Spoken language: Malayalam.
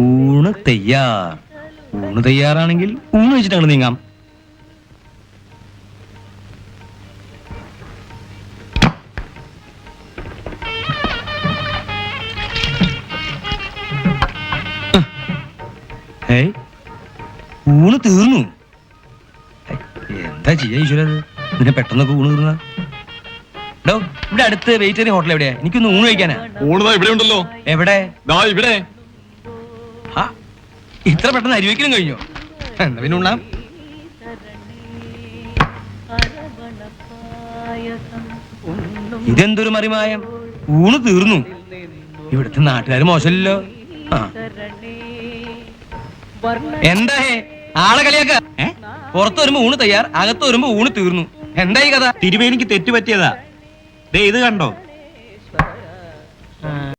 ഊണ് തയ്യാർ. ഊണ് തയ്യാറാണെങ്കിൽ ഊണ് വെച്ചിട്ടാണ് അങ്ങോട്ട് നീങ്ങാം. ഊണ് തീർന്നു. എന്താ ചെയ്യാ ഈശ്വര നിന്നെ പെട്ടെന്നൊക്കെ ഊണ് തീർന്ന? ഇവിടെ അടുത്ത് വെജിറ്റേറിയൻ ഹോട്ടൽ എവിടെയാ? എനിക്കൊന്ന് ഊണ് കഴിക്കാനാ. ഊണതാ ഇവിടെ ഉണ്ടല്ലോ. എവിടെ? ഇവിടെ. ഇത്ര പെട്ടെന്ന് അരിവെക്കലും കഴിഞ്ഞോ? എന്നാ പിന്നെ ഉണ്ണാം. ഇതെന്തൊരു മറിമായം? ഊണ് തീർന്നു. ഇവിടുത്തെ നാട്ടുകാർ മോശമല്ലോ എന്താ ഹേ? ആളെ കളിയാക്ക. പുറത്ത് വരുമ്പോ ഊണ് തയ്യാർ അകത്ത് വരുമ്പോ ഊണ് തീർന്നു. എന്താ ഈ കഥ? തിരുമേനിക്ക് തെറ്റുപറ്റിയതാ. ദേ ഇത് കണ്ടോ?